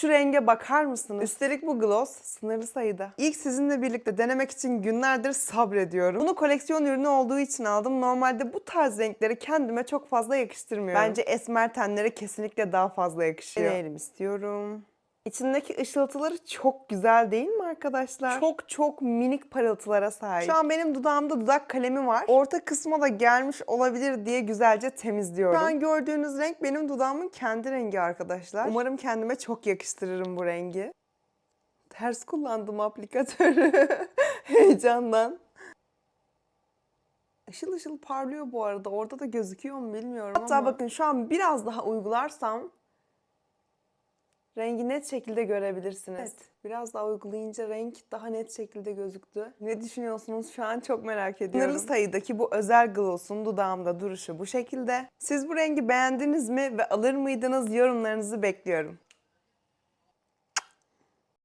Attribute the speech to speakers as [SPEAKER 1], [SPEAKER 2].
[SPEAKER 1] Şu renge bakar mısınız? Üstelik bu gloss sınırlı sayıda. İlk sizinle birlikte denemek için günlerdir sabrediyorum. Bunu koleksiyon ürünü olduğu için aldım. Normalde bu tarz renkleri kendime çok fazla yakıştırmıyorum. Bence esmer tenlere kesinlikle daha fazla yakışıyor. Deneyelim istiyorum. İçindeki ışıltıları çok güzel değil mi arkadaşlar? Çok çok minik parıltılara sahip. Şu an benim dudağımda dudak kalemi var. Orta kısma da gelmiş olabilir diye güzelce temizliyorum. Şu an gördüğünüz renk benim dudağımın kendi rengi arkadaşlar. Umarım kendime çok yakıştırırım bu rengi. Ters kullandım aplikatörü. Heyecandan. Işıl ışıl parlıyor bu arada. Orada da gözüküyor mu bilmiyorum Hatta
[SPEAKER 2] ama.
[SPEAKER 1] bakın şu an biraz daha uygularsam rengi net şekilde görebilirsiniz.
[SPEAKER 2] Evet.
[SPEAKER 1] Biraz daha uygulayınca renk daha net şekilde gözüktü. Ne düşünüyorsunuz şu an çok merak ediyorum. Sınırlı sayıdaki bu özel gloss'un dudağımda duruşu bu şekilde. Siz bu rengi beğendiniz mi ve alır mıydınız yorumlarınızı bekliyorum.